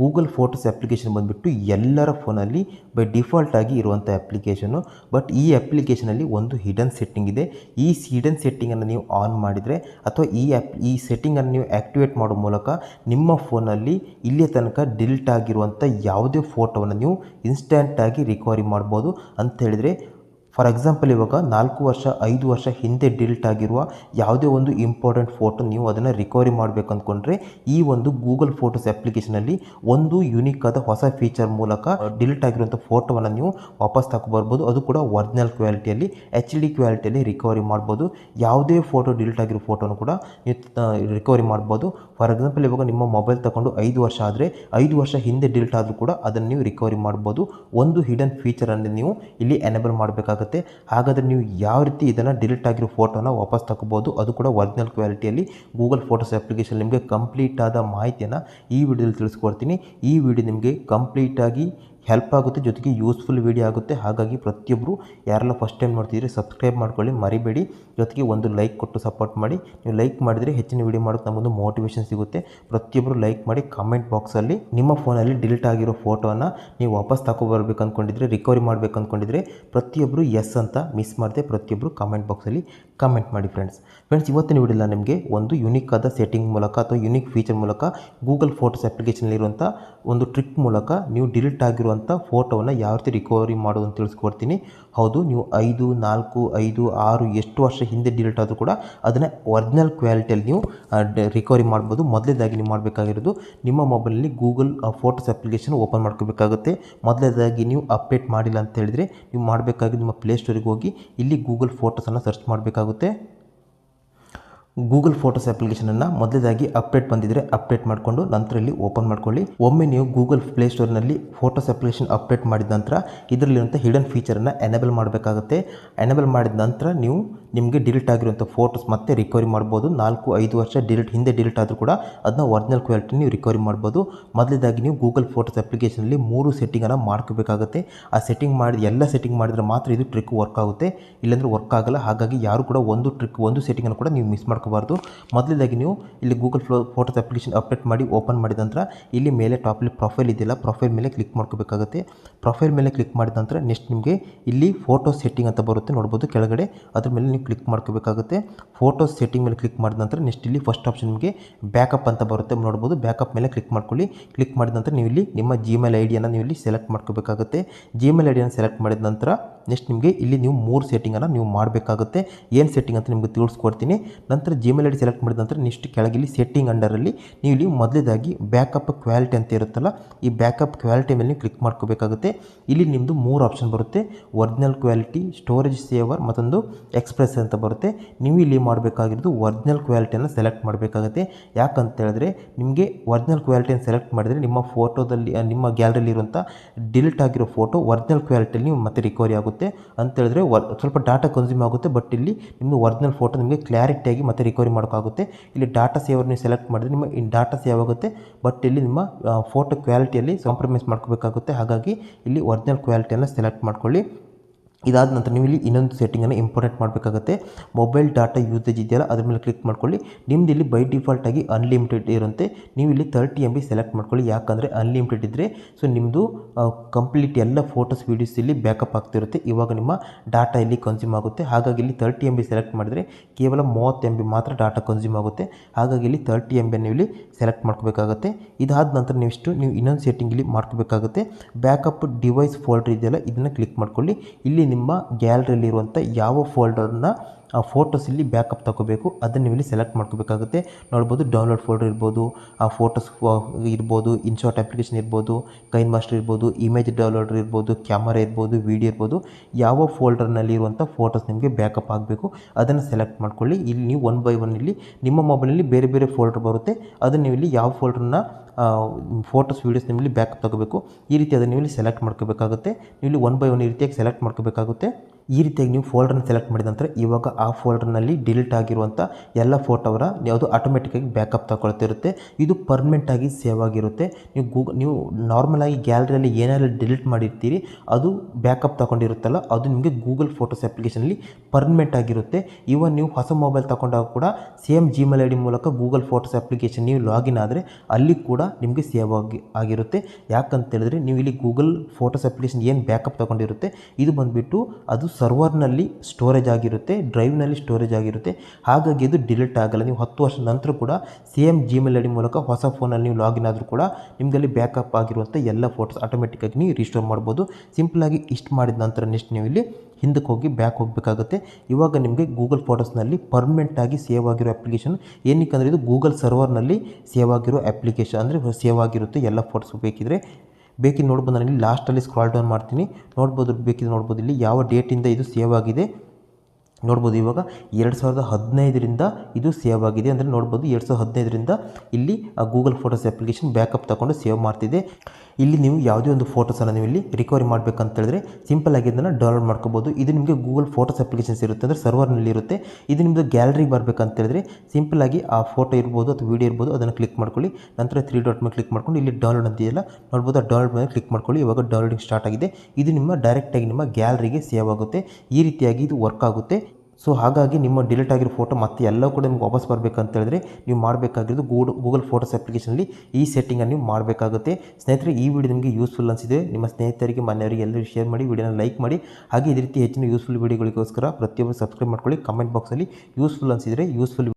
Google photos application ಬಂದುಬಿಟ್ಟು ಎಲ್ಲರ ಫೋನಲ್ಲಿ ಬೈ ಡಿಫಾಲ್ಟ್ ಆಗಿ ಇರುವಂಥ ಅಪ್ಲಿಕೇಶನು ಬಟ್ ಈ ಅಪ್ಲಿಕೇಶನಲ್ಲಿ ಒಂದು ಹಿಡನ್ ಸೆಟ್ಟಿಂಗ್ ಇದೆ. ಈ ಹಿಡನ್ ಸೆಟ್ಟಿಂಗನ್ನು ನೀವು ಆನ್ ಮಾಡಿದರೆ ಅಥವಾ ಈ ಆ್ಯಪ್ ಈ ಸೆಟ್ಟಿಂಗನ್ನು ನೀವು ಆ್ಯಕ್ಟಿವೇಟ್ ಮಾಡೋ ಮೂಲಕ ನಿಮ್ಮ ಫೋನಲ್ಲಿ ಇಲ್ಲಿಯ ತನಕ ಡಿಲೀಟ್ ಆಗಿರುವಂಥ ಯಾವುದೇ ಫೋಟೋವನ್ನು ನೀವು ಇನ್ಸ್ಟೆಂಟಾಗಿ ರಿಕವರಿ ಮಾಡ್ಬೋದು. ಅಂತ ಹೇಳಿದರೆ ಫಾರ್ ಎಕ್ಸಾಂಪಲ್ ಇವಾಗ ನಾಲ್ಕು ವರ್ಷ, ಐದು ವರ್ಷ ಹಿಂದೆ ಡಿಲೀಟ್ ಆಗಿರುವ ಯಾವುದೇ ಒಂದು ಇಂಪಾರ್ಟೆಂಟ್ ಫೋಟೋ ನೀವು ಅದನ್ನು ರಿಕವರಿ ಮಾಡಬೇಕು ಅಂದ್ಕೊಂಡ್ರೆ ಈ ಒಂದು ಗೂಗಲ್ ಫೋಟೋಸ್ ಅಪ್ಲಿಕೇಶನಲ್ಲಿ ಒಂದು ಯುನೀಕ್ ಆದ ಹೊಸ ಫೀಚರ್ ಮೂಲಕ ಡಿಲೀಟ್ ಆಗಿರುವಂಥ ಫೋಟೋವನ್ನು ನೀವು ವಾಪಸ್ ತಗೊಬರ್ಬೋದು ಅದು ಕೂಡ ಒರಿಜಿನಲ್ ಕ್ವಾಲಿಟಿಯಲ್ಲಿ ಎಚ್ ಡಿ ಕ್ವಾಲಿಟಿಯಲ್ಲಿ ರಿಕವರಿ ಮಾಡ್ಬೋದು. ಯಾವುದೇ ಫೋಟೋ ಡಿಲೀಟ್ ಆಗಿರೋ ಫೋಟೋನು ಕೂಡ ನೀವು ರಿಕವರಿ ಮಾಡ್ಬೋದು. ಫಾರ್ ಎಕ್ಸಾಂಪಲ್ ಇವಾಗ ನಿಮ್ಮ ಮೊಬೈಲ್ ತಗೊಂಡು ಐದು ವರ್ಷ ಆದರೆ ಐದು ವರ್ಷ ಹಿಂದೆ ಡಿಲೀಟ್ ಆದರೂ ಕೂಡ ಅದನ್ನು ನೀವು ರಿಕವರಿ ಮಾಡ್ಬೋದು. ಒಂದು ಹಿಡನ್ ಫೀಚರನ್ನು ನೀವು ಇಲ್ಲಿ ಎನೇಬಲ್ ಮಾಡಬೇಕಾಗುತ್ತೆ. ಹಾಗಾದರೆ ನೀವು ಯಾವ ರೀತಿ ಇದನ್ನು ಡಿಲೀಟ್ ಆಗಿರೋ ಫೋಟೋನ ವಾಪಸ್ ತಗೋಬೋದು ಅದು ಕೂಡ ಒರಿಜಿನಲ್ ಕ್ವಾಲಿಟಿಯಲ್ಲಿ ಗೂಗಲ್ ಫೋಟೋಸ್ ಅಪ್ಲಿಕೇಶನ್ ನಿಮಗೆ ಕಂಪ್ಲೀಟ್ ಆದ ಮಾಹಿತಿಯನ್ನು ಈ ವಿಡಿಯೋದಲ್ಲಿ ತಿಳಿಸ್ಕೊಡ್ತೀನಿ. ಈ ವಿಡಿಯೋ ನಿಮಗೆ ಕಂಪ್ಲೀಟಾಗಿ ಹೆಲ್ಪ್ ಆಗುತ್ತೆ, ಜೊತೆಗೆ ಯೂಸ್ಫುಲ್ ವಿಡಿಯೋ ಆಗುತ್ತೆ. ಹಾಗಾಗಿ ಪ್ರತಿಯೊಬ್ಬರು ಯಾರೆಲ್ಲ ಫಸ್ಟ್ ಟೈಮ್ ನೋಡ್ತಿದ್ರೆ ಸಬ್ಸ್ಕ್ರೈಬ್ ಮಾಡ್ಕೊಳ್ಳಿ, ಮರಿಬೇಡಿ. ಜೊತೆಗೆ ಒಂದು ಲೈಕ್ ಕೊಟ್ಟು ಸಪೋರ್ಟ್ ಮಾಡಿ. ನೀವು ಲೈಕ್ ಮಾಡಿದರೆ ಹೆಚ್ಚಿನ ವಿಡಿಯೋ ಮಾಡೋಕ್ಕೆ ನಮಗೊಂದು ಮೋಟಿವೇಶನ್ ಸಿಗುತ್ತೆ. ಪ್ರತಿಯೊಬ್ಬರು ಲೈಕ್ ಮಾಡಿ ಕಾಮೆಂಟ್ ಬಾಕ್ಸಲ್ಲಿ ನಿಮ್ಮ ಫೋನಲ್ಲಿ ಡಿಲೀಟ್ ಆಗಿರೋ ಫೋಟೋನ ನೀವು ವಾಪಸ್ ತಗೊಬರ್ಬೇಕು ಅಂದ್ಕೊಂಡಿದ್ರೆ ರಿಕವರಿ ಮಾಡಬೇಕು ಅಂದ್ಕೊಂಡಿದ್ರೆ ಪ್ರತಿಯೊಬ್ಬರು ಎಸ್ ಅಂತ ಮಿಸ್ ಮಾಡಿದೆ ಪ್ರತಿಯೊಬ್ಬರು ಕಾಮೆಂಟ್ ಬಾಕ್ಸಲ್ಲಿ ಕಾಮೆಂಟ್ ಮಾಡಿ ಫ್ರೆಂಡ್ಸ್ ಫ್ರೆಂಡ್ಸ್ ಇವತ್ತಿನ ವಿಡಿಯೋಲ್ಲ ನಿಮಗೆ ಒಂದು ಯುನಿಕ್ ಆದ ಸೆಟ್ಟಿಂಗ್ ಮೂಲಕ ಅಥವಾ ಯುನಿಕ್ ಫೀಚರ್ ಮೂಲಕ ಗೂಗಲ್ ಫೋಟೋಸ್ ಅಪ್ಲಿಕೇಶನಲ್ಲಿರುವಂಥ ಒಂದು ಟ್ರಿಕ್ ಮೂಲಕ ನೀವು ಡಿಲೀಟ್ ಆಗಿರುವಂಥ ಫೋಟೋವನ್ನು ಯಾವ ರೀತಿ ರಿಕವರಿ ಮಾಡೋದು ಅಂತ ತಿಳಿಸ್ಕೊಡ್ತೀನಿ. ಹೌದು, ನೀವು ಐದು, ನಾಲ್ಕು, ಐದು, ಆರು, ಎಷ್ಟು ವರ್ಷ ಹಿಂದೆ ಡಿಲೀಟ್ ಆದರೂ ಕೂಡ ಅದನ್ನು ಒರಿಜಿನಲ್ ಕ್ವಾಲಿಟಿಯಲ್ಲಿ ನೀವು ರಿಕವರಿ ಮಾಡ್ಬೋದು. ಮೊದಲೇದಾಗಿ ನೀವು ಮಾಡಬೇಕಾಗಿರೋದು ನಿಮ್ಮ ಮೊಬೈಲಲ್ಲಿ ಗೂಗಲ್ ಫೋಟೋಸ್ ಅಪ್ಲಿಕೇಶನ್ ಓಪನ್ ಮಾಡ್ಕೋಬೇಕಾಗುತ್ತೆ. ಮೊದಲೇದಾಗಿ ನೀವು ಅಪ್ಡೇಟ್ ಮಾಡಿಲ್ಲ ಅಂತ ಹೇಳಿದರೆ ನೀವು ಮಾಡಬೇಕಾಗಿ ನಿಮ್ಮ ಪ್ಲೇಸ್ಟೋರಿಗೆ ಹೋಗಿ ಇಲ್ಲಿ ಗೂಗಲ್ ಫೋಟೋಸನ್ನು ಸರ್ಚ್ ಮಾಡಬೇಕಾಗುತ್ತೆ. ಗೂಗಲ್ ಫೋಟೋಸ್ ಅಪ್ಲಿಕೇಶನನ್ನು ಮೊದಲೇದಾಗಿ ಅಪ್ಡೇಟ್ ಬಂದಿದ್ರೆ ಅಪ್ಡೇಟ್ ಮಾಡಿಕೊಂಡು ನಂತರ ಇಲ್ಲಿ ಓಪನ್ ಮಾಡ್ಕೊಳ್ಳಿ. ಒಮ್ಮೆ ನೀವು ಗೂಗಲ್ ಪ್ಲೇ ಸ್ಟೋರ್ನಲ್ಲಿ ಫೋಟೋಸ್ ಅಪ್ಲಿಕೇಶನ್ ಅಪ್ಡೇಟ್ ಮಾಡಿದ ನಂತರ ಇದರಲ್ಲಿರುವಂಥ ಹಿಡನ್ ಫೀಚರನ್ನು ಎನೇಬಲ್ ಮಾಡಬೇಕಾಗುತ್ತೆ. ಎನೇಬಲ್ ಮಾಡಿದ ನಂತರ ನೀವು ನಿಮಗೆ ಡಿಲೀಟ್ ಆಗಿರುವಂಥ ಫೋಟೋಸ್ ಮತ್ತೆ ರಿಕವರಿ ಮಾಡ್ಬೋದು. ನಾಲ್ಕು, ಐದು ವರ್ಷ ಡಿಲೀಟ್ ಹಿಂದೆ ಡಿಲೀಟ್ ಆದರೂ ಕೂಡ ಅದನ್ನ ಒರಿಜಿನಲ್ ಕ್ವಾಲಿಟಿ ನೀವು ರಿಕವರಿ ಮಾಡ್ಬೋದು. ಮೊದಲೇದಾಗಿ ನೀವು ಗೂಗಲ್ ಫೋಟೋಸ್ ಅಪ್ಲಿಕೇಶನಲ್ಲಿ ಮೂರು ಸೆಟ್ಟಿಂಗನ್ನು ಮಾಡ್ಕೋಬೇಕಾಗುತ್ತೆ. ಆ ಸೆಟ್ಟಿಂಗ್ ಮಾಡಿದ ಎಲ್ಲ ಸೆಟ್ಟಿಂಗ್ ಮಾಡಿದರೆ ಮಾತ್ರ ಇದು ಟ್ರಿಕ್ ವರ್ಕ್ ಆಗುತ್ತೆ. ಇಲ್ಲಾಂದರೆ ವರ್ಕ್ ಆಗಲ್ಲ. ಹಾಗಾಗಿ ಯಾರು ಕೂಡ ಒಂದು ಟ್ರಿಕ್ ಒಂದು ಸೆಟ್ಟಿಂಗನ್ನು ಕೂಡ ನೀವು ಮಿಸ್ ಮಾಡ್ಕೋಬಾರ್ದು ಮೊದಲೇದಾಗಿ ನೀವು ಇಲ್ಲಿ ಗೂಗಲ್ ಫ್ಲೋ ಫೋಟೋಸ್ ಅಪ್ಲಿಕೇಶನ್ ಅಪ್ಡೇಟ್ ಮಾಡಿ ಓಪನ್ ಮಾಡಿದ ನಂತರ ಇಲ್ಲಿ ಮೇಲೆ ಟಾಪಲ್ಲಿ ಪ್ರೊಫೈಲ್ ಇದೆಯಲ್ಲ ಪ್ರೊಫೈಲ್ ಮೇಲೆ ಕ್ಲಿಕ್ ಮಾಡ್ಕೋಬೇಕಾಗುತ್ತೆ. ಪ್ರೊಫೈಲ್ ಮೇಲೆ ಕ್ಲಿಕ್ ಮಾಡಿದ ನಂತರ ನೆಕ್ಸ್ಟ್ ನಿಮಗೆ ಇಲ್ಲಿ ಫೋಟೋ ಸೆಟ್ಟಿಂಗ್ ಅಂತ ಬರುತ್ತೆ, ನೋಡ್ಬೋದು ಕೆಳಗಡೆ. ಅದ್ರ ಮೇಲೆ ನೀವು ಕ್ಲಿಕ್ ಮಾಡ್ಕೋಬೇಕಾಗುತ್ತೆ. ಫೋಟೋ ಸೆಟ್ಟಿಂಗ್ ಮೇಲೆ ಕ್ಲಿಕ್ ಮಾಡಿದ ನಂತರ ನೆಕ್ಸ್ಟ್ ಇಲ್ಲಿ ಫಸ್ಟ್ ಆಪ್ಷನ್ ನಿಮಗೆ ಬ್ಯಾಕಪ್ ಅಂತ ಬರುತ್ತೆ, ನೋಡ್ಬೋದು. ಬ್ಯಾಕಪ್ ಮೇಲೆ ಕ್ಲಿಕ್ ಮಾಡ್ಕೊಳ್ಳಿ. ಕ್ಲಿಕ್ ಮಾಡಿದ ನಂತರ ನೀವು ಇಲ್ಲಿ ನಿಮ್ಮ ಜಿಮೇಲ್ ಐಡಿಯನ್ನು ಡಿಯನ್ನು ನೀವು ಇಲ್ಲಿ ಸೆಲೆಕ್ಟ್ ಮಾಡ್ಕೋಬೇಕಾಗುತ್ತೆ. ಜಿಮೇಲ್ ಐಡಿಯನ್ನು ಡಿಯನ್ನು ಸೆಲೆಕ್ಟ್ ಮಾಡಿದ ನಂತರ ನೆಕ್ಸ್ಟ್ ನಿಮಗೆ ಇಲ್ಲಿ ನೀವು ಮೂರು ಸೆಟ್ಟಿಂಗನ್ನು ನೀವು ಮಾಡಬೇಕಾಗುತ್ತೆ. ಏನು ಸೆಟ್ಟಿಂಗ್ ಅಂತ ನಿಮಗೆ ತಿಳಿಸ್ಕೊಡ್ತೀನಿ. ನಂತರ ಜಿಮೇಲ್ ಐ ಡಿ ಸೆಲೆಕ್ಟ್ ಮಾಡಿದ ನಂತರ ನೆಕ್ಸ್ಟ್ ಕೆಳಗೆ ಇಲ್ಲಿ ಸೆಟ್ಟಿಂಗ್ ಅಂಡರಲ್ಲಿ ನೀವು ಇಲ್ಲಿ ಮೊದಲೇದಾಗಿ ಬ್ಯಾಕಪ್ ಕ್ವಾಲಿಟಿ ಅಂತ ಇರುತ್ತಲ್ಲ, ಈ ಬ್ಯಾಕಪ್ ಕ್ವಾಲಿಟಿ ಮೇಲೆ ನೀವು ಕ್ಲಿಕ್ ಮಾಡ್ಕೋಬೇಕಾಗುತ್ತೆ. ಇಲ್ಲಿ ನಿಮ್ಮದು ಮೂರು ಆಪ್ಷನ್ ಬರುತ್ತೆ. ಒರಿಜಿನಲ್ ಕ್ವಾಲಿಟಿ ಸ್ಟೋರೇಜ್ ಸೇವರ್ ಮತ್ತೊಂದು ಎಕ್ಸ್ಪ್ರೆಸ್ ಅಂತ ಬರುತ್ತೆ. ನೀವು ಇಲ್ಲಿ ಮಾಡಬೇಕಾಗಿರೋದು ಒರಿಜಿನಲ್ ಕ್ವಾಲಿಟಿಯನ್ನು ಸೆಲೆಕ್ಟ್ ಮಾಡಬೇಕಾಗುತ್ತೆ. ಯಾಕಂತ ಹೇಳಿದ್ರೆ ನಿಮಗೆ ಒರಿಜಿನಲ್ ಕ್ವಾಲಿಟಿಯನ್ನು ಸೆಲೆಕ್ಟ್ ಮಾಡಿದರೆ ನಿಮ್ಮ ಫೋಟೋದಲ್ಲಿ ನಿಮ್ಮ ಗ್ಯಾಲರಿಲಿ ಇರುವಂಥ ಡಿಲೀಟ್ ಆಗಿರೋ ಫೋಟೋ ಒರಿಜಿನಲ್ ಕ್ವಾಲಿಟಿಯಲ್ಲಿ ನೀವು ಮತ್ತೆ ರಿಕವರಿ ಆಗುತ್ತೆ. ಅಂತ ಹೇಳಿದ್ರೆ ವರ್ ಸ್ವಲ್ಪ ಡಾಟಾ ಕನ್ಸ್ಯೂಮ್ ಆಗುತ್ತೆ ಬಟ್ ಇಲ್ಲಿ ನಿಮ್ಮ ಒರಿಜಿನಲ್ ಫೋಟೋ ನಿಮಗೆ ಕ್ಲಾರಿಟಿಯಾಗಿ ಮತ್ತೆ ರಿಕವರಿ ಮಾಡೋಕ್ಕಾಗುತ್ತೆ ಇಲ್ಲಿ ಡಾಟಾ ಸೇವರ್ ನೀವು ಸೆಲೆಕ್ಟ್ ಮಾಡಿದ್ರೆ ನಿಮ್ಮ ಇನ್ ಡಾಟಾ ಸೇವ್ ಆಗುತ್ತೆ ಬಟ್ ಇಲ್ಲಿ ನಿಮ್ಮ ಫೋಟೋ ಕ್ವಾಲಿಟಿಯಲ್ಲಿ ಕಾಂಪ್ರಮೈಸ್ ಮಾಡ್ಕೋಬೇಕಾಗುತ್ತೆ. ಹಾಗಾಗಿ ಇಲ್ಲಿ ಒರಿಜಿನಲ್ ಕ್ವಾಲಿಟಿಯನ್ನು ಸೆಲೆಕ್ಟ್ ಮಾಡ್ಕೊಳ್ಳಿ. ಇದಾದ ನಂತರ ನೀವು ಇಲ್ಲಿ ಇನ್ನೊಂದು ಸೆಟ್ಟಿಂಗನ್ನು ಇಂಪಾರ್ಟೆಂಟ್ ಮಾಡಬೇಕಾಗುತ್ತೆ. ಮೊಬೈಲ್ ಡಾಟಾ ಯೂಸೇಜ್ ಇದೆಯಲ್ಲ, ಅದ್ರ ಮೇಲೆ ಕ್ಲಿಕ್ ಮಾಡ್ಕೊಳ್ಳಿ. ನಿಮ್ದು ಇಲ್ಲಿ ಬೈ ಡಿಫಾಲ್ಟಾಗಿ ಅನ್ಲಿಮಿಟೆಡ್ ಇರುತ್ತೆ ನೀವು ಇಲ್ಲಿ ತರ್ಟಿ ಎಂ ಬಿ ಸೆಲೆಕ್ಟ್ ಮಾಡ್ಕೊಳ್ಳಿ. ಯಾಕಂದರೆ ಅನ್ಲಿಮಿಟೆಡ್ ಇದ್ದರೆ ಸೊ ನಿಮ್ಮದು ಕಂಪ್ಲೀಟ್ ಎಲ್ಲ ಫೋಟೋಸ್ ವೀಡಿಯೋಸ್ ಇಲ್ಲಿ ಬ್ಯಾಕಪ್ ಆಗ್ತಿರುತ್ತೆ. ಇವಾಗ ನಿಮ್ಮ ಡಾಟಾ ಇಲ್ಲಿ ಕನ್ಸ್ಯೂಮ್ ಆಗುತ್ತೆ. ಹಾಗಾಗಿ ಇಲ್ಲಿ ತರ್ಟಿ ಎಂ ಬಿ ಸೆಲೆಕ್ಟ್ ಮಾಡಿದರೆ ಕೇವಲ ಮೂವತ್ತು ಎಂ ಬಿ ಮಾತ್ರ ಡಾಟಾ ಕನ್ಸ್ಯೂಮ್ ಆಗುತ್ತೆ. ಹಾಗಾಗಿ ಇಲ್ಲಿ ತರ್ಟಿ ಎಂ ಬಿ ನೀವು ಇಲ್ಲಿ ಸೆಲೆಕ್ಟ್ ಮಾಡ್ಕೋಬೇಕಾಗುತ್ತೆ. ಇದಾದ ನಂತರ ನೀವು ಇಷ್ಟು ನೀವು ಇನ್ನೊಂದು ಸೆಟ್ಟಿಂಗ್ ಇಲ್ಲಿ ಮಾಡ್ಕೋಬೇಕಾಗುತ್ತೆ. ಬ್ಯಾಕಪ್ ಡಿವೈಸ್ ಫೋಲ್ಡರ್ ಇದೆಯಲ್ಲ, ಇದನ್ನು ಕ್ಲಿಕ್ ಮಾಡ್ಕೊಳ್ಳಿ. ಇಲ್ಲಿ ನಿಮ್ಮ ಗ್ಯಾಲರಿಯಲ್ಲಿರುವಂಥ ಯಾವ ಫೋಲ್ಡರ್ನ ಆ ಫೋಟೋಸ್ ಇಲ್ಲಿ ಬ್ಯಾಕಪ್ ತಗೋಬೇಕು, ಅದನ್ನು ನೀವು ಇಲ್ಲಿ ಸೆಲೆಕ್ಟ್ ಮಾಡ್ಕೋಬೇಕಾಗುತ್ತೆ. ನೋಡ್ಬೋದು ಡೌನ್ಲೋಡ್ ಫೋಲ್ಡರ್ ಇರ್ಬೋದು, ಆ ಫೋಟೋಸ್ ಇರ್ಬೋದು ಇನ್ಶಾಟ್ ಅಪ್ಲಿಕೇಶನ್ ಇರ್ಬೋದು ಕೈನ್ ಮಾಸ್ಟರ್ ಇರ್ಬೋದು ಇಮೇಜ್ ಡೌನ್ಲೋಡರ್ ಇರ್ಬೋದು ಕ್ಯಾಮರಾ ಇರ್ಬೋದು ವೀಡಿಯೋ ಇರ್ಬೋದು, ಯಾವ ಫೋಲ್ಡರ್ನಲ್ಲಿ ಇರುವಂಥ ಫೋಟೋಸ್ ನಿಮಗೆ ಬ್ಯಾಕಪ್ ಆಗಬೇಕು, ಅದನ್ನು ಸೆಲೆಕ್ಟ್ ಮಾಡ್ಕೊಳ್ಳಿ. ಇಲ್ಲಿ ನೀವು ಒನ್ ಬೈ ಒನ್ ಇಲ್ಲಿ ನಿಮ್ಮ ಮೊಬೈಲಲ್ಲಿ ಬೇರೆ ಬೇರೆ ಫೋಲ್ಡರ್ ಬರುತ್ತೆ. ಅದನ್ನು ನೀವು ಇಲ್ಲಿ ಯಾವ ಫೋಲ್ಡರ್ನ ಫೋಟೋಸ್ ವೀಡಿಯೋಸ್ ನಿಮ್ಮಲ್ಲಿ ಬ್ಯಾಕಪ್ ತಗೋಬೇಕು. ಈ ರೀತಿ ಅದನ್ನು ನೀವು ಸೆಲೆಕ್ಟ್ ಮಾಡ್ಕೋಬೇಕಾಗುತ್ತೆ. ನೀವು ಒನ್ ಬೈ ಒನ್ ಈ ರೀತಿಯಾಗಿ ಸೆಲೆಕ್ಟ್ ಮಾಡ್ಕೋಬೇಕಾಗುತ್ತೆ. ಈ ರೀತಿಯಾಗಿ ನೀವು ಫೋಲ್ಡರ್ನ ಸೆಲೆಕ್ಟ್ ಮಾಡಿದ ನಂತರ ಇವಾಗ ಆ ಫೋಲ್ಡರ್ನಲ್ಲಿ ಡಿಲೀಟ್ ಆಗಿರುವಂಥ ಎಲ್ಲ ಫೋಟೋವರ ಯಾವುದು ಆಟೋಮೆಟಿಕ್ಕಾಗಿ ಬ್ಯಾಕಪ್ ತಗೊಳ್ತಿರುತ್ತೆ. ಇದು ಪರ್ಮನೆಂಟಾಗಿ ಸೇವ್ ಆಗಿರುತ್ತೆ. ನೀವು ಗೂಗಲ್ ನೀವು ನಾರ್ಮಲಾಗಿ ಗ್ಯಾಲರಿಯಲ್ಲಿ ಏನಾದರೂ ಡಿಲೀಟ್ ಮಾಡಿರ್ತೀರಿ, ಅದು ಬ್ಯಾಕಪ್ ತಗೊಂಡಿರುತ್ತಲ್ಲ, ಅದು ನಿಮಗೆ ಗೂಗಲ್ ಫೋಟೋಸ್ ಅಪ್ಲಿಕೇಶನಲ್ಲಿ ಪರ್ಮನೆಂಟ್ ಆಗಿರುತ್ತೆ. ಇವನ್ ನೀವು ಹೊಸ ಮೊಬೈಲ್ ತಗೊಂಡಾಗ ಕೂಡ ಸೇಮ್ ಜಿಮೇಲ್ ಐ ಡಿ ಮೂಲಕ ಗೂಗಲ್ ಫೋಟೋಸ್ ಅಪ್ಲಿಕೇಶನ್ ನೀವು ಲಾಗಿನ್ ಆದರೆ ಅಲ್ಲಿ ಕೂಡ ನಿಮಗೆ ಸೇವ್ ಆಗಿ, ಆಗಿರುತ್ತೆ. ಯಾಕಂತ ಹೇಳಿದ್ರೆ ನೀವು ಇಲ್ಲಿ ಗೂಗಲ್ ಫೋಟೋಸ್ ಅಪ್ಲಿಕೇಶನ್ ಏನು ಬ್ಯಾಕಪ್ ತಗೊಂಡಿರುತ್ತೆ, ಇದು ಬಂದುಬಿಟ್ಟು ಅದು ಸರ್ವರ್ನಲ್ಲಿ ಸ್ಟೋರೇಜ್ ಆಗಿರುತ್ತೆ, ಡ್ರೈವ್ನಲ್ಲಿ ಸ್ಟೋರೇಜ್ ಆಗಿರುತ್ತೆ. ಹಾಗಾಗಿ ಇದು ಡಿಲೀಟ್ ಆಗಲ್ಲ. ನೀವು ಹತ್ತು ವರ್ಷದ ನಂತರ ಕೂಡ ಸೇಮ್ ಜಿಮೇಲ್ ಐ ಡಿ ಮೂಲಕ ಹೊಸ ಫೋನಲ್ಲಿ ನೀವು ಲಾಗಿನ್ ಆದರೂ ಕೂಡ ನಿಮ್ಮಲ್ಲಿ ಬ್ಯಾಕಪ್ ಆಗಿರುವಂಥ ಎಲ್ಲ ಫೋಟೋಸ್ ಆಟೋಮೆಟಿಕ್ಕಾಗಿ ನೀವು ರಿಸ್ಟೋರ್ ಮಾಡ್ಬೋದು. ಸಿಂಪಲಾಗಿ ಇಷ್ಟು ಮಾಡಿದ ನಂತರ ನೆಕ್ಸ್ಟ್ ನೀವು ಇಲ್ಲಿ ಹಿಂದಕ್ಕೆ ಹೋಗಿ ಬ್ಯಾಕ್ ಹೋಗಬೇಕಾಗುತ್ತೆ. ಇವಾಗ ನಿಮಗೆ ಗೂಗಲ್ ಫೋಟೋಸ್ನಲ್ಲಿ ಪರ್ಮನೆಂಟಾಗಿ ಸೇವ್ ಆಗಿರೋ ಅಪ್ಲಿಕೇಶನ್, ಏನಕ್ಕೆ ಅಂದರೆ ಇದು ಗೂಗಲ್ ಸರ್ವರ್ನಲ್ಲಿ ಸೇವ್ ಆಗಿರೋ ಅಪ್ಲಿಕೇಶನ್ ಅಂದರೆ ಸೇವ್ ಆಗಿರುತ್ತೆ. ಎಲ್ಲ ಫೋಟೋಸ್ ಬೇಕಿದ್ರೆ ಬೇಕಿದ್ದು ನೋಡ್ಬೋದು ನಾನು ಇಲ್ಲಿ ಲಾಸ್ಟಲ್ಲಿ ಸ್ಕ್ರಾಲ್ ಡೌನ್ ಮಾಡ್ತೀನಿ. ನೋಡ್ಬೋದು ಬೇಕಿದ್ದು ನೋಡ್ಬೋದು ಇಲ್ಲಿ ಯಾವ ಡೇಟಿಂದ ಇದು ಸೇವ್ ಆಗಿದೆ. ನೋಡ್ಬೋದು ಇವಾಗ ಎರಡು ಸಾವಿರದ ಹದಿನೈದರಿಂದ ಇದು ಸೇವ್ ಆಗಿದೆ. ಅಂದರೆ ನೋಡ್ಬೋದು ಎರಡು ಸಾವಿರದ ಹದಿನೈದರಿಂದ ಇಲ್ಲಿ, ಆ ಗೂಗಲ್ ಫೋಟೋಸ್ ಅಪ್ಲಿಕೇಶನ್ ಬ್ಯಾಕಪ್ ತಗೊಂಡು ಸೇವ್ ಮಾಡ್ತಿದೆ. ಇಲ್ಲಿ ನೀವು ಯಾವುದೇ ಒಂದು ಫೋಟೋಸನ್ನು ನೀವು ಇಲ್ಲಿ ರಿಕವರಿ ಮಾಡಬೇಕಂತ ಹೇಳಿದ್ರೆ ಸಿಂಪಲ್ ಆಗಿ ಇದನ್ನು ಡೌನ್ಲೋಡ್ ಮಾಡ್ಕೋಬೋದು. ಇದು ನಿಮಗೆ ಗೂಗಲ್ ಫೋಟೋಸ್ ಅಪ್ಲಿಕೇಶನ್ಸ್ ಇರುತ್ತೆ ಅಂದರೆ ಸರ್ವರ್ನಲ್ಲಿ ಇರುತ್ತೆ. ಇದು ನಿಮ್ಮದು ಗ್ಯಾಲರಿಗೆ ಬರಬೇಕಂತ ಹೇಳಿದ್ರೆ ಸಿಂಪಲ್ ಆಗಿ ಆ ಫೋಟೋ ಇರ್ಬೋದು ಅಥವಾ ವೀಡಿಯೋ ಇರ್ಬೋದು ಅದನ್ನು ಕ್ಲಿಕ್ ಮಾಡ್ಕೊಳ್ಳಿ. ನಂತರ ತ್ರೀ ಡಾಟ್ ಮೇಲೆ ಕ್ಲಿಕ್ ಮಾಡ್ಕೊಂಡು ಇಲ್ಲಿ ಡೌನ್ಲೋಡ್ ಅಂತಿದೆಯಲ್ಲ, ನೋಡ್ಬೋದು ಆ ಡೌನ್ಲೋಡ್ ಮೇಲೆ ಕ್ಲಿಕ್ ಮಾಡ್ಕೊಳ್ಳಿ. ಇವಾಗ ಡೌನ್ಲೋಡಿಂಗ್ ಸ್ಟಾರ್ಟ್ ಆಗಿದೆ. ಇದು ನಿಮ್ಮ ಡೈರೆಕ್ಟಾಗಿ ನಿಮ್ಮ ಗ್ಯಾಲರಿಗೆ ಸೇವ್ ಆಗುತ್ತೆ. ಈ ರೀತಿಯಾಗಿ ಇದು ವರ್ಕ್ ಆಗುತ್ತೆ. ಸೊ ಹಾಗಾಗಿ ನಿಮ್ಮ ಡಿಲೀಟ್ ಆಗಿರೋ ಫೋಟೋ ಮತ್ತೆ ಎಲ್ಲ ಕೂಡ ನಿಮ್ಗೆ ವಾಪಸ್ ಬರಬೇಕಂತ ಹೇಳಿದ್ರೆ ನೀವು ಮಾಡಬೇಕಾಗಿರೋದು ಗೂಡ್ ಗೂಗಲ್ ಫೋಟೋಸ್ ಅಪ್ಲಿಕೇಶನಲ್ಲಿ ಈ ಸೆಟ್ಟಿಂಗನ್ನು ನೀವು ಮಾಡಬೇಕಾಗುತ್ತೆ. ಸ್ನೇಹಿತರೆ, ಈ ವಿಡಿಯೋ ನಿಮಗೆ ಯೂಸ್ಫುಲ್ ಅನಿಸಿದೆ ನಿಮ್ಮ ಸ್ನೇಹಿತರಿಗೆ, ಮನೆಯವರಿಗೆ ಎಲ್ಲರಿಗೂ ಶೇರ್ ಮಾಡಿ ವಿಡಿಯೋನ ಲೈಕ್ ಮಾಡಿ. ಹಾಗೆ ಇದೇ ರೀತಿ ಹೆಚ್ಚಿನ ಯೂಸ್ಫುಲ್ ವಿಡಿಯೋಗಳಿಗೋಸ್ಕರ ಪ್ರತಿಯೊಬ್ಬರು ಸಬ್ಸ್ಕ್ರೈಬ್ ಮಾಡ್ಕೊಳ್ಳಿ. ಕಮೆಂಟ್ ಬಾಕ್ಸಲ್ಲಿ ಯೂಸ್ಫುಲ್ ಅನಿಸಿದರೆ ಯೂಸ್ಫುಲ್